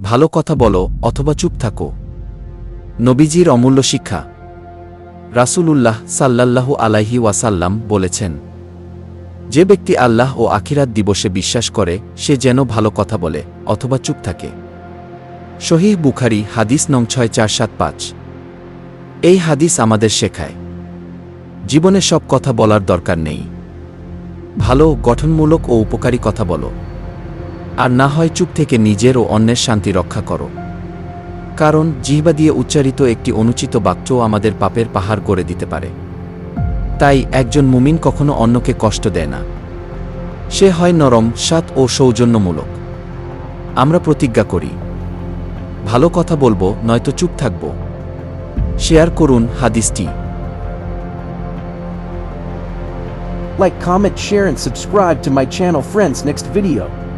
ভালো কথা বলো অথবা চুপ থাকো। নবীজির অমূল্য শিক্ষা। রাসূলুল্লাহ সাল্লাল্লাহু আলাইহি ওয়াসাল্লাম বলেছেন, যে ব্যক্তি আল্লাহ ও আখিরাত দিবসে বিশ্বাস করে, সে যেন ভালো কথা বলে অথবা চুপ থাকে। শহীহ বুখারি হাদিস নং ছয় চার সাত পাঁচ। এই হাদিস আমাদের শেখায়, জীবনে সব কথা বলার দরকার নেই। ভালো, গঠনমূলক ও উপকারী কথা বলো। আর না হয় চুপ থেকে নিজের ও অন্যের শান্তি রক্ষা করো। কারণ জিহ্বা দিয়ে উচ্চারিত একটি অনুচিত বাক্যও আমাদের পাপের পাহাড় করে দিতে পারে। তাই একজন মুমিন কখনো অন্যকে কষ্ট দেয় না। সে হয় নরম সাত ও সৌজন্যমূলক। আমরা প্রতিজ্ঞা করি ভালো কথা বলব নয়তো চুপ থাকব। শেয়ার করুন হাদিসটি। Like, comment, share, and subscribe to my channel. Friends, next video.